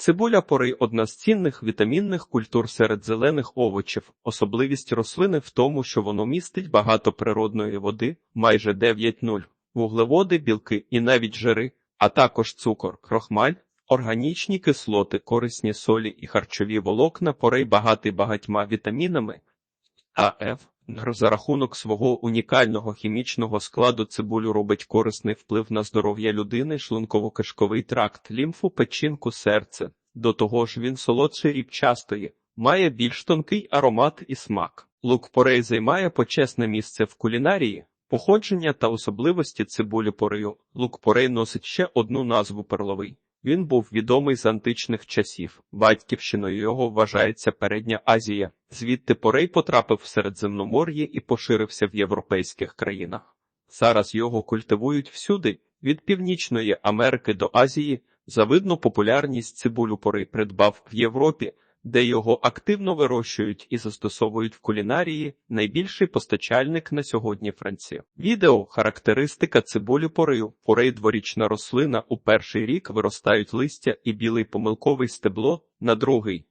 Цибуля пори одна з цінних вітамінних культур серед зелених овочів. Особливість рослини в тому, що воно містить багато природної води, майже 9,0, вуглеводи, білки і навіть жири, а також цукор, крохмаль, органічні кислоти, корисні солі і харчові волокна, порей багатий багатьма вітамінами. А Ф за рахунок свого унікального хімічного складу цибулю робить корисний вплив на здоров'я людини, шлунково-кишковий тракт, лімфу, печінку, серце. До того ж він солодший рібчастої, має більш тонкий аромат і смак. Лук порей займає почесне місце в кулінарії. Походження та особливості цибулі порею. Лук порей носить ще одну назву перловий. Він був відомий з античних часів. Батьківщиною його вважається Передня Азія. Звідти порей потрапив в Середземномор'я і поширився в європейських країнах. Зараз його культивують всюди, від Північної Америки до Азії. Завидну популярність цибулю порей придбав в Європі, де його активно вирощують і застосовують в кулінарії. Найбільший постачальник на сьогодні Франція. Відео характеристика цибулі порию. Порей дворічна рослина. У перший рік виростають листя і білий помилковий стебло, на другий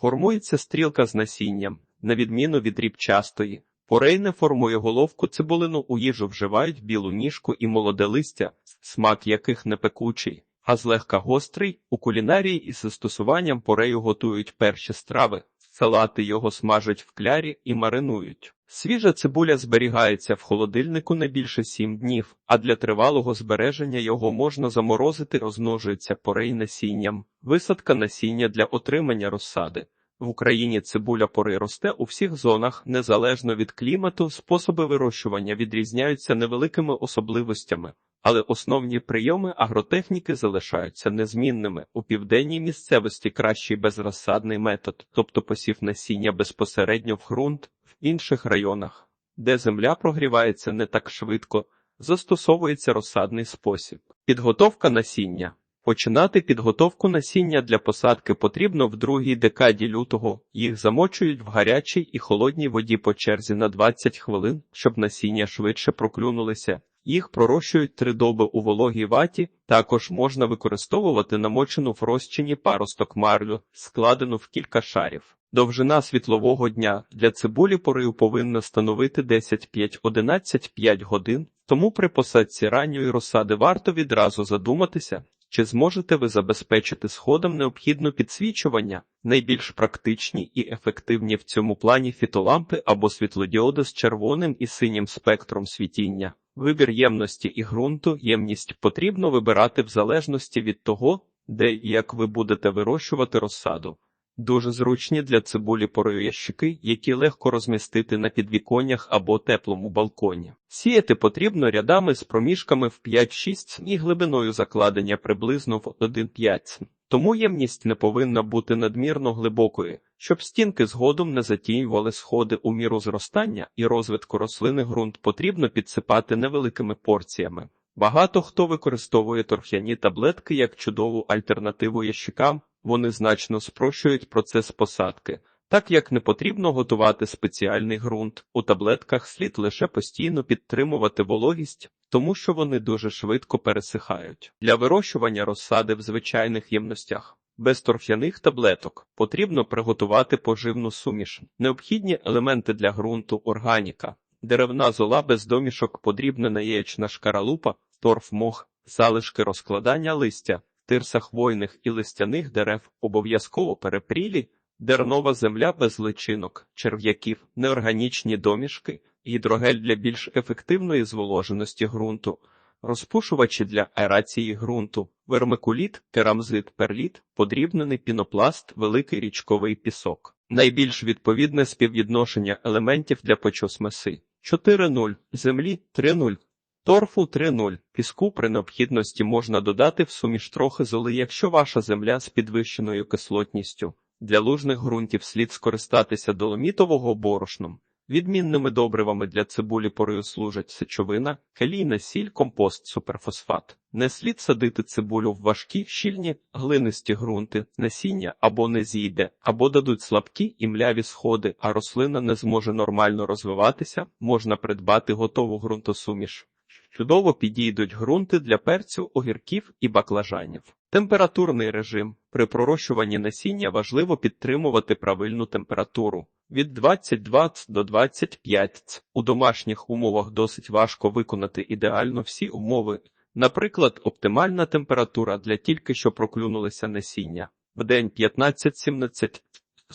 формується стрілка з насінням, на відміну від рібчастої. Порей не формує головку цибулину у їжу вживають білу ніжку і молоде листя, смак яких не пекучий, а злегка гострий. У кулінарії із застосуванням порею готують перші страви, салати його смажать в клярі і маринують. Свіжа цибуля зберігається в холодильнику не більше сім днів, а для тривалого збереження його можна заморозити, розмножується порей насінням, висадка насіння для отримання розсади. В Україні цибуля пори росте у всіх зонах, незалежно від клімату, способи вирощування відрізняються невеликими особливостями, але основні прийоми агротехніки залишаються незмінними. У південній місцевості кращий безрозсадний метод, тобто посів насіння безпосередньо в ґрунт, в інших районах, де земля прогрівається не так швидко, застосовується розсадний спосіб. Підготовка насіння. Починати підготовку насіння для посадки потрібно в другій декаді лютого. Їх замочують в гарячій і холодній воді по черзі на 20 хвилин, щоб насіння швидше проклюнулися. Їх пророщують три доби у вологій ваті. Також можна використовувати намочену в розчині паросток марлю, складену в кілька шарів. Довжина світлового дня для цибулі порив повинна становити 10-5-11-5 годин, тому при посадці ранньої розсади варто відразу задуматися, чи зможете ви забезпечити сходом необхідне підсвічування? Найбільш практичні і ефективні в цьому плані фітолампи або світлодіоди з червоним і синім спектром світіння. Вибір ємності і ґрунту ємність потрібно вибирати в залежності від того, де і як ви будете вирощувати розсаду. Дуже зручні для цибулі порою ящики, які легко розмістити на підвіконнях або теплому балконі. Сіяти потрібно рядами з проміжками в 5-6 і глибиною закладення приблизно в 1,5 тому ємність не повинна бути надмірно глибокою, щоб стінки згодом не затінювали сходи у міру зростання і розвитку рослини ґрунт потрібно підсипати невеликими порціями. Багато хто використовує торф'яні таблетки як чудову альтернативу ящикам, вони значно спрощують процес посадки. Так як не потрібно готувати спеціальний ґрунт, у таблетках слід лише постійно підтримувати вологість, тому що вони дуже швидко пересихають. Для вирощування розсади в звичайних ємностях без торф'яних таблеток потрібно приготувати поживну суміш, необхідні елементи для ґрунту, органіка, деревна зола без домішок, подрібнена яєчна шкаралупа, торф мох, залишки розкладання листя, тирса хвойних і листяних дерев, обов'язково перепрілі, дернова земля без личинок, черв'яків, неорганічні домішки, гідрогель для більш ефективної зволоженості ґрунту, розпушувачі для аерації ґрунту, вермикуліт, керамзит, перліт, подрібнений пінопласт, великий річковий пісок. Найбільш відповідне співвідношення елементів для почосмеси 4-0, землі 3-0. Торфу 3.0. Піску при необхідності можна додати в суміш трохи золи, якщо ваша земля з підвищеною кислотністю. Для лужних ґрунтів слід скористатися доломітового борошном. Відмінними добривами для цибулі порою служать сечовина, калійна сіль, компост, суперфосфат. Не слід садити цибулю в важкі, щільні, глинисті ґрунти, насіння або не зійде, або дадуть слабкі і мляві сходи, а рослина не зможе нормально розвиватися, можна придбати готову ґрунтосуміш. Чудово підійдуть ґрунти для перцю, огірків і баклажанів. Температурний режим. При пророщуванні насіння важливо підтримувати правильну температуру. Від 22 до 25 ц. У домашніх умовах досить важко виконати ідеально всі умови. Наприклад, оптимальна температура для тільки що проклюнулися насіння. Вдень 15-17,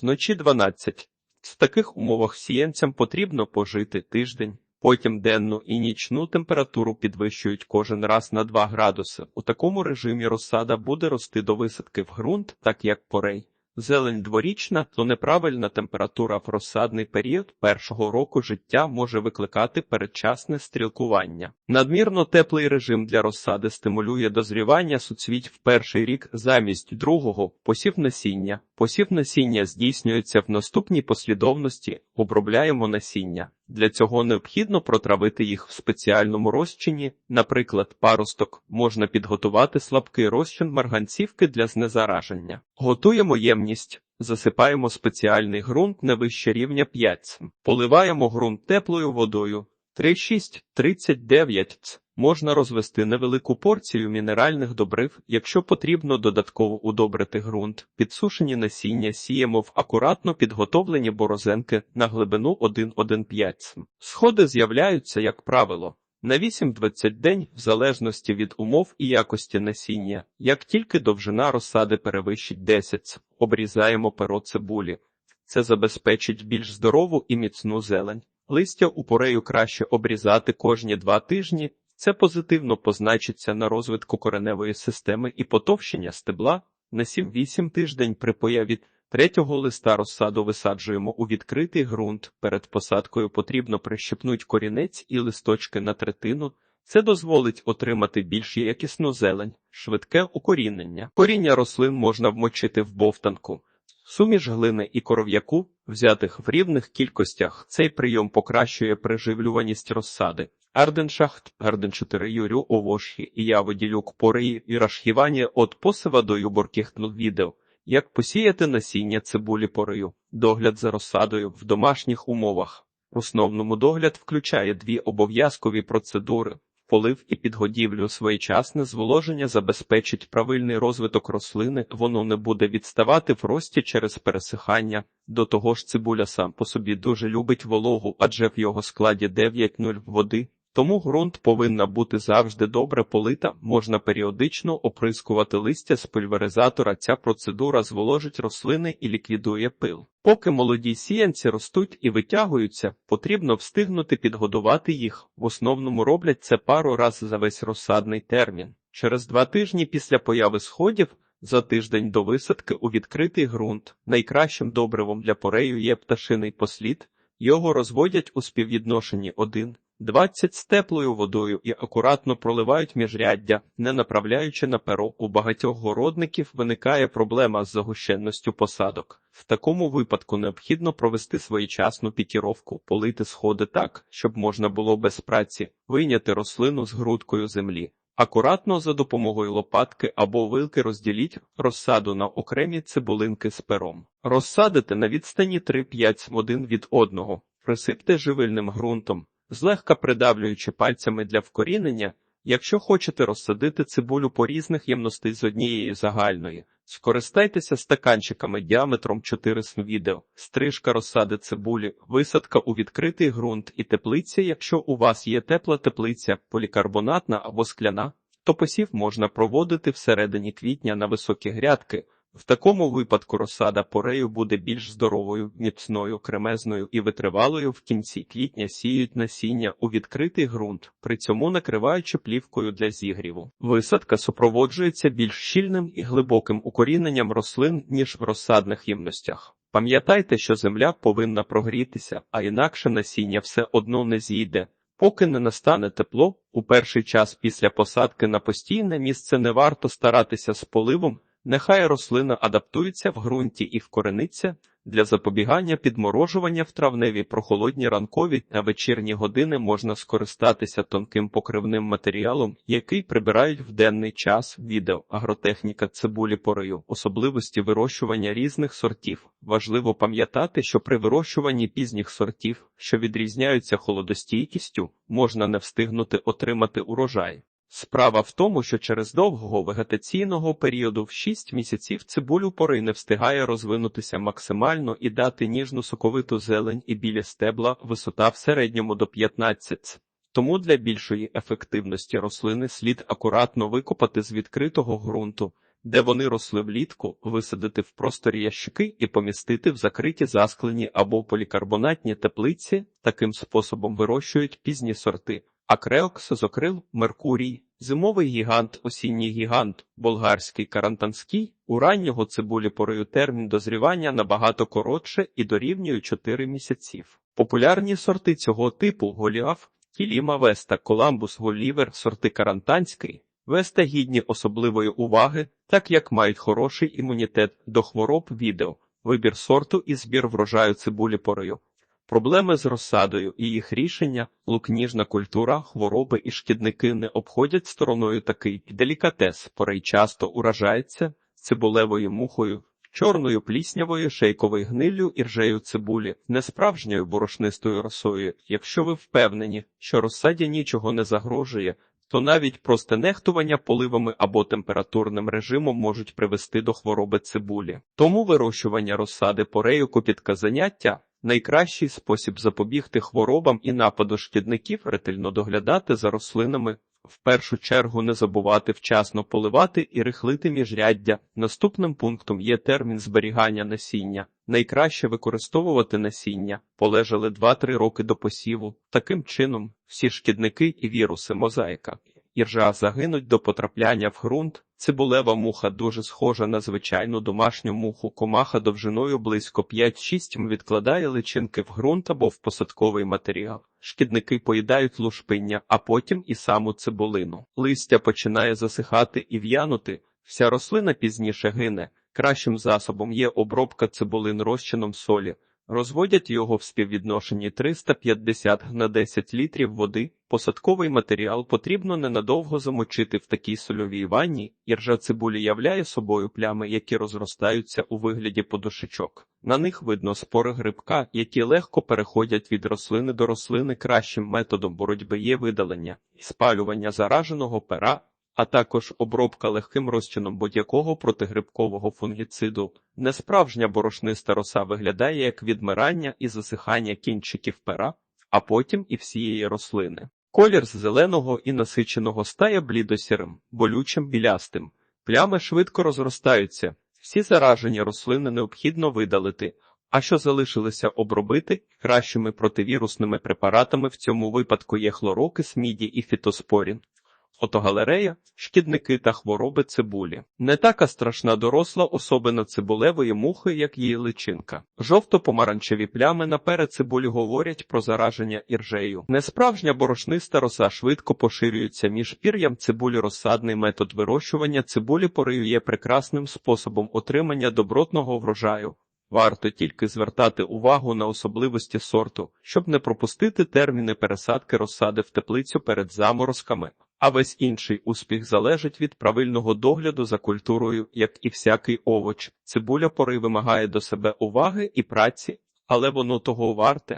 вночі 12. В таких умовах сіянцям потрібно пожити тиждень. Потім денну і нічну температуру підвищують кожен раз на 2 градуси. У такому режимі розсада буде рости до висадки в ґрунт, так як порей. Зелень дворічна, то неправильна температура в розсадний період першого року життя може викликати передчасне стрілкування. Надмірно теплий режим для розсади стимулює дозрівання суцвіть в перший рік замість другого посів насіння. Посів насіння здійснюється в наступній послідовності. Обробляємо насіння. Для цього необхідно протравити їх в спеціальному розчині, наприклад, паросток можна підготувати слабкий розчин марганцівки для знезараження. Готуємо ємність, засипаємо спеціальний ґрунт не вище рівня 5 поливаємо ґрунт теплою водою 3,6-39 ц. Можна розвести невелику порцію мінеральних добрив, якщо потрібно додатково удобрити ґрунт. Підсушені насіння сіємо в акуратно підготовлені борозенки на глибину 1,15 см. Сходи з'являються, як правило, на 8-20 день в залежності від умов і якості насіння. Як тільки довжина розсади перевищить 10 см, обрізаємо перо цибулі. Це забезпечить більш здорову і міцну зелень. Листя у порею краще обрізати кожні два тижні. Це позитивно позначиться на розвитку кореневої системи і потовщення стебла. На 7-8 тиждень при появі третього листа розсаду висаджуємо у відкритий ґрунт. Перед посадкою потрібно прищепнуть корінець і листочки на третину. Це дозволить отримати більш якісну зелень, швидке укорінення. Коріння рослин можна вмочити в бовтанку. Суміш глини і коров'яку, взятих в рівних кількостях, цей прийом покращує приживлюваність розсади. Арденшахт, Арден 4 юрю овоші і я виділюк пореї і рашхівання от посива до юборких відео. Як посіяти насіння цибулі порею, догляд за розсадою в домашніх умовах. В основному догляд включає дві обов'язкові процедури. Полив і підгодівлю своєчасне зволоження забезпечить правильний розвиток рослини, воно не буде відставати в рості через пересихання. До того ж, цибуля сам по собі дуже любить вологу, адже в його складі 9,0 води. Тому ґрунт повинна бути завжди добре полита, можна періодично оприскувати листя з пульверизатора. Ця процедура зволожить рослини і ліквідує пил. Поки молоді сіянці ростуть і витягуються, потрібно встигнути підгодувати їх. В основному роблять це пару раз за весь розсадний термін. Через два тижні після появи сходів. За тиждень до висадки у відкритий ґрунт найкращим добривом для порею є пташиний послід, його розводять у співвідношенні 1 20 з теплою водою і акуратно проливають міжряддя, не направляючи на перо. У багатьох городників виникає проблема з загущенністю посадок. В такому випадку необхідно провести своєчасну пікіровку, полити сходи так, щоб можна було без праці вийняти рослину з грудкою землі. Акуратно за допомогою лопатки або вилки розділіть розсаду на окремі цибулинки з пером. Розсадите на відстані 3-5 один від одного, присипте живильним ґрунтом злегка придавлюючи пальцями для вкорінення, якщо хочете розсадити цибулю по різних ємностей з однієї загальної, скористайтеся стаканчиками діаметром 4 см відео, стрижка розсади цибулі, висадка у відкритий ґрунт і теплиця, якщо у вас є тепла теплиця, полікарбонатна або скляна, то посів можна проводити всередині квітня на високі грядки. В такому випадку розсада порею буде більш здоровою, міцною, кремезною і витривалою. В кінці квітня сіють насіння у відкритий ґрунт, при цьому накриваючи плівкою для зігріву. Висадка супроводжується більш щільним і глибоким укоріненням рослин, ніж в розсадних ємностях. Пам'ятайте, що земля повинна прогрітися, а інакше насіння все одно не зійде. Поки не настане тепло, у перший час після посадки на постійне місце не варто старатися з поливом Нехай рослина адаптується в ґрунті і вкорениться для запобігання підморожування в травневі прохолодні ранкові та вечірні години можна скористатися тонким покривним матеріалом, який прибирають в денний час. Відео агротехніка цибулі порою, особливості вирощування різних сортів. Важливо пам'ятати, що при вирощуванні пізніх сортів, що відрізняються холодостійкістю, можна не встигнути отримати урожай. Справа в тому, що через довгого вегетаційного періоду в 6 місяців цибулю пори не встигає розвинутися максимально і дати ніжну соковиту зелень і білі стебла висота в середньому до 15 Тому для більшої ефективності рослини слід акуратно викопати з відкритого ґрунту, де вони росли влітку, висадити в просторі ящики і помістити в закриті засклені або полікарбонатні теплиці. Таким способом вирощують пізні сорти. Акреокс, Созокрил, Меркурій, зимовий гігант, осінній гігант, болгарський карантанський, у раннього цибулі термін дозрівання набагато коротше і дорівнює 4 місяців. Популярні сорти цього типу Голіаф, Кіліма Веста, Коламбус, Голівер, сорти карантанський, Веста гідні особливої уваги, так як мають хороший імунітет до хвороб відео, вибір сорту і збір врожаю цибулі порою. Проблеми з розсадою і їх рішення, лукніжна культура, хвороби і шкідники не обходять стороною такий делікатес, порей часто уражається цибулевою мухою, чорною пліснявою, шейковою гниллю і ржею цибулі, несправжньою борошнистою росою. Якщо ви впевнені, що розсаді нічого не загрожує, то навіть просте нехтування поливами або температурним режимом можуть привести до хвороби цибулі. Тому вирощування розсади порею копітка заняття найкращий спосіб запобігти хворобам і нападу шкідників ретельно доглядати за рослинами. В першу чергу не забувати вчасно поливати і рихлити міжряддя. Наступним пунктом є термін зберігання насіння. Найкраще використовувати насіння, полежали 2-3 роки до посіву. Таким чином, всі шкідники і віруси мозаїка. Іржа загинуть до потрапляння в ґрунт. Цибулева муха дуже схожа на звичайну домашню муху. Комаха довжиною близько 5-6 м відкладає личинки в ґрунт або в посадковий матеріал. Шкідники поїдають лушпиння, а потім і саму цибулину. Листя починає засихати і в'янути. Вся рослина пізніше гине. Кращим засобом є обробка цибулин розчином солі. Розводять його в співвідношенні 350 на 10 літрів води. Посадковий матеріал потрібно ненадовго замочити в такій сольовій ванні. Іржа цибулі являє собою плями, які розростаються у вигляді подушечок. На них видно спори грибка, які легко переходять від рослини до рослини. Кращим методом боротьби є видалення і спалювання зараженого пера а також обробка легким розчином будь-якого протигрибкового фунгіциду. Несправжня борошниста роса виглядає як відмирання і засихання кінчиків пера, а потім і всієї рослини. Колір з зеленого і насиченого стає блідосірим, болючим білястим. Плями швидко розростаються. Всі заражені рослини необхідно видалити, а що залишилося обробити кращими противірусними препаратами в цьому випадку є хлорокис, міді і фітоспорін. Фотогалерея, шкідники та хвороби цибулі. Не така страшна доросла особина цибулевої мухи, як її личинка. Жовто-помаранчеві плями на перецибулі говорять про зараження іржею. Несправжня борошниста роса швидко поширюється між пір'ям цибулі розсадний метод вирощування цибулі порою є прекрасним способом отримання добротного врожаю. Варто тільки звертати увагу на особливості сорту, щоб не пропустити терміни пересадки розсади в теплицю перед заморозками. А весь інший успіх залежить від правильного догляду за культурою, як і всякий овоч. Цибуля пори вимагає до себе уваги і праці, але воно того варте.